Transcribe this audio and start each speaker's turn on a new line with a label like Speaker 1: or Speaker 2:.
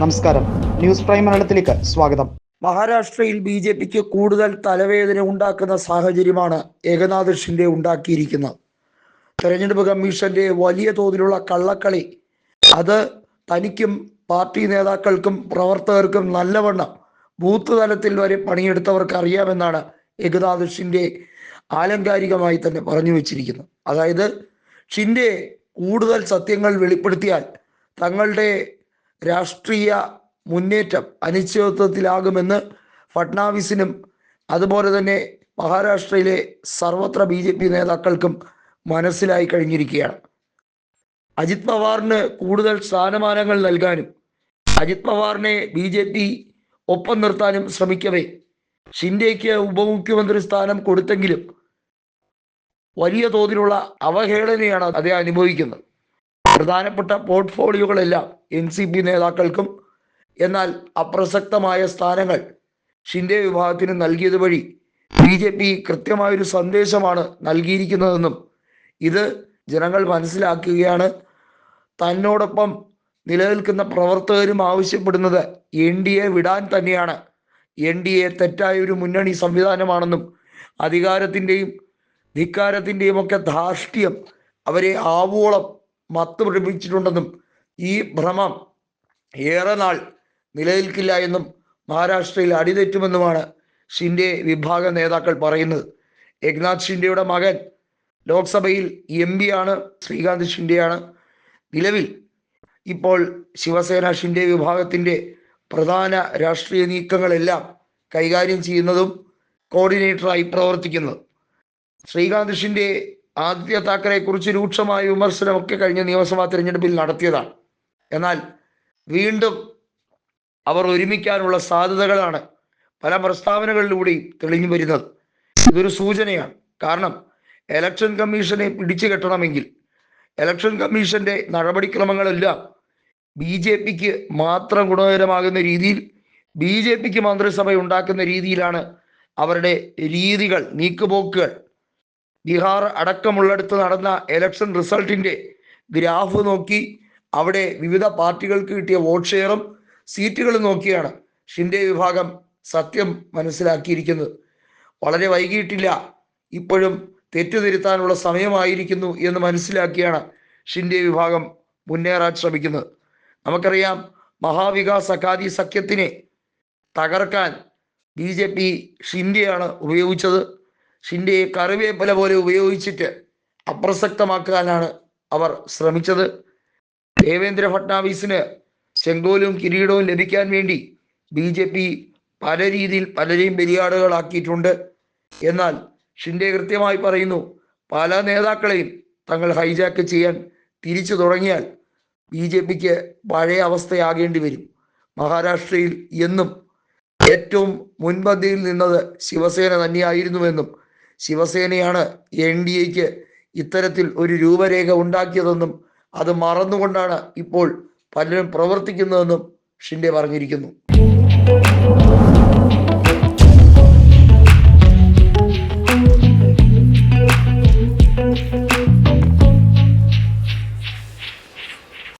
Speaker 1: നമസ്കാരം. News prime മലയാളത്തിലേക്ക് സ്വാഗതം.
Speaker 2: മഹാരാഷ്ട്രയിൽ ബി ജെ പിക്ക് കൂടുതൽ തലവേദന ഉണ്ടാക്കുന്ന സാഹചര്യമാണ് ഏകനാഥ് ഷിൻഡെ ഉണ്ടാക്കിയിരിക്കുന്നത്. തെരഞ്ഞെടുപ്പ് കമ്മീഷന്റെ വലിയ തോതിലുള്ള കള്ളക്കളി അത് തനിക്കും പാർട്ടി നേതാക്കൾക്കും പ്രവർത്തകർക്കും നല്ലവണ്ണം ബൂത്ത് തലത്തിൽ വരെ പണിയെടുത്തവർക്ക് അറിയാമെന്നാണ് ഏകനാഥ് ഷിൻഡെ ആലങ്കാരികമായി തന്നെ പറഞ്ഞു വെച്ചിരിക്കുന്നത്. അതായത് ഷിൻഡെ കൂടുതൽ സത്യങ്ങൾ വെളിപ്പെടുത്തിയാൽ തങ്ങളുടെ രാഷ്ട്രീയ മുന്നേറ്റം അനിശ്ചിതത്വത്തിലാകുമെന്ന് ഫട്നാവിസിനും അതുപോലെ തന്നെ മഹാരാഷ്ട്രയിലെ സർവത്ര ബി ജെ പി നേതാക്കൾക്കും മനസ്സിലായി കഴിഞ്ഞിരിക്കുകയാണ്. അജിത് പവാറിന് കൂടുതൽ സ്ഥാനമാനങ്ങൾ നൽകാനും അജിത് പവാറിനെ ബി ജെ പി ഒപ്പം നിർത്താനും ശ്രമിക്കവേ ഷിൻഡേക്ക് ഉപമുഖ്യമന്ത്രി സ്ഥാനം കൊടുത്തെങ്കിലും വലിയ തോതിലുള്ള അവഹേളനയാണ് അദ്ദേഹം അനുഭവിക്കുന്നത്. പ്രധാനപ്പെട്ട പോർട്ട്ഫോളിയോകളെല്ലാം എൻ സി പി നേതാക്കൾക്കും എന്നാൽ അപ്രസക്തമായ സ്ഥാനങ്ങൾ ഷിൻഡെ വിഭാഗത്തിന് നൽകിയത് വഴി ബി ജെ പി കൃത്യമായൊരു സന്ദേശമാണ് നൽകിയിരിക്കുന്നതെന്നും ഇത് ജനങ്ങൾ മനസ്സിലാക്കുകയാണ്. തന്നോടൊപ്പം നിലനിൽക്കുന്ന പ്രവർത്തകരും ആവശ്യപ്പെടുന്നത് എൻ ഡി എ വിടാൻ തന്നെയാണ്. എൻ ഡി എ തെറ്റായ ഒരു മുന്നണി സംവിധാനമാണെന്നും അധികാരത്തിന്റെയും ധിക്കാരത്തിന്റെയും ഒക്കെ ധാർഷ്ട്യം അവരെ ആവോളം മത്ത് പിടിപ്പിച്ചിട്ടുണ്ടെന്നും ഈ ഭ്രമം ഏറെ നാൾ നിലനിൽക്കില്ല എന്നും മഹാരാഷ്ട്രയിൽ അടിതെറ്റുമെന്നുമാണ് ഷിൻഡെ വിഭാഗ നേതാക്കൾ പറയുന്നത്. ഏക്നാഥ് ഷിൻഡെയുടെ മകൻ ലോക്സഭയിൽ എം പി ആണ് ശ്രീകാന്ത് ഷിൻഡെയാണ് നിലവിൽ ഇപ്പോൾ ശിവസേന ഷിൻഡെ വിഭാഗത്തിന്റെ പ്രധാന രാഷ്ട്രീയ നീക്കങ്ങളെല്ലാം കൈകാര്യം ചെയ്യുന്നതും കോർഡിനേറ്ററായി പ്രവർത്തിക്കുന്നത്. ശ്രീകാന്ത് ഷിൻഡെ ആദിത്യ താക്കറെ കുറിച്ച് രൂക്ഷമായ വിമർശനമൊക്കെ കഴിഞ്ഞ നിയമസഭാ തെരഞ്ഞെടുപ്പിൽ നടത്തിയതാണ്. എന്നാൽ വീണ്ടും അവർ ഒരുമിക്കാനുള്ള സാധ്യതകളാണ് പല പ്രസ്താവനകളിലൂടെയും തെളിഞ്ഞു വരുന്നത്. ഇതൊരു സൂചനയാണ്. കാരണം ഇലക്ഷൻ കമ്മീഷനെ പിടിച്ചു കെട്ടണമെങ്കിൽ ഇലക്ഷൻ കമ്മീഷന്റെ നടപടിക്രമങ്ങളെല്ലാം ബി ജെ പിക്ക് മാത്രം ഗുണകരമാകുന്ന രീതിയിൽ ബി ജെ പിക്ക് മന്ത്രിസഭ ഉണ്ടാക്കുന്ന രീതിയിലാണ് അവരുടെ രീതികൾ നീക്കുപോക്കുകൾ ബീഹാർ അടക്കമുള്ളിടത്ത് നടന്ന ഇലക്ഷൻ റിസൾട്ടിന്റെ ഗ്രാഫ് നോക്കി അവിടെ വിവിധ പാർട്ടികൾക്ക് കിട്ടിയ വോട്ട് ഷെയറും സീറ്റുകളും നോക്കിയാണ് ഷിൻഡെ വിഭാഗം സത്യം മനസ്സിലാക്കിയിരിക്കുന്നത്. വളരെ വൈകിയിട്ടില്ല. ഇപ്പോഴും തെറ്റുതിരുത്താനുള്ള സമയമായിരിക്കുന്നു എന്ന് മനസ്സിലാക്കിയാണ് ഷിൻഡെ വിഭാഗം മുന്നേറാൻ ശ്രമിക്കുന്നത്. നമുക്കറിയാം മഹാവികാസ് അക്കാദി സഖ്യത്തിനെ തകർക്കാൻ ബി ജെ പി ഷിൻഡെയാണ് ഉപയോഗിച്ചത്. ഷിൻഡെയെ കറിവേപ്പില പോലെ ഉപയോഗിച്ചിട്ട് അപ്രസക്തമാക്കാനാണ് അവർ ശ്രമിച്ചത്. ദേവേന്ദ്ര ഫട്നാവിസിന് ചെങ്കോലും കിരീടവും ലഭിക്കാൻ വേണ്ടി ബി ജെ പി പല രീതിയിൽ പലരെയും ബലിയാടുകളാക്കിയിട്ടുണ്ട്. എന്നാൽ ഷിൻഡെ കൃത്യമായി പറയുന്നു പല നേതാക്കളെയും തങ്ങൾ ഹൈജാക്ക് ചെയ്യാൻ തിരിച്ചു തുടങ്ങിയാൽ ബി ജെ പിക്ക് പഴയ അവസ്ഥയാകേണ്ടി വരും. മഹാരാഷ്ട്രയിൽ എന്നും ഏറ്റവും മുൻപന്തിയിൽ നിന്നത് ശിവസേന തന്നെയായിരുന്നുവെന്നും ശിവസേനയാണ് എൻ ഡി എക്ക് ഇത്തരത്തിൽ ഒരു രൂപരേഖ ഉണ്ടാക്കിയതെന്നും അത് മറന്നുകൊണ്ടാണ് ഇപ്പോൾ പലരും പ്രവർത്തിക്കുന്നതെന്നും ഷിൻഡെ പറഞ്ഞിരിക്കുന്നു.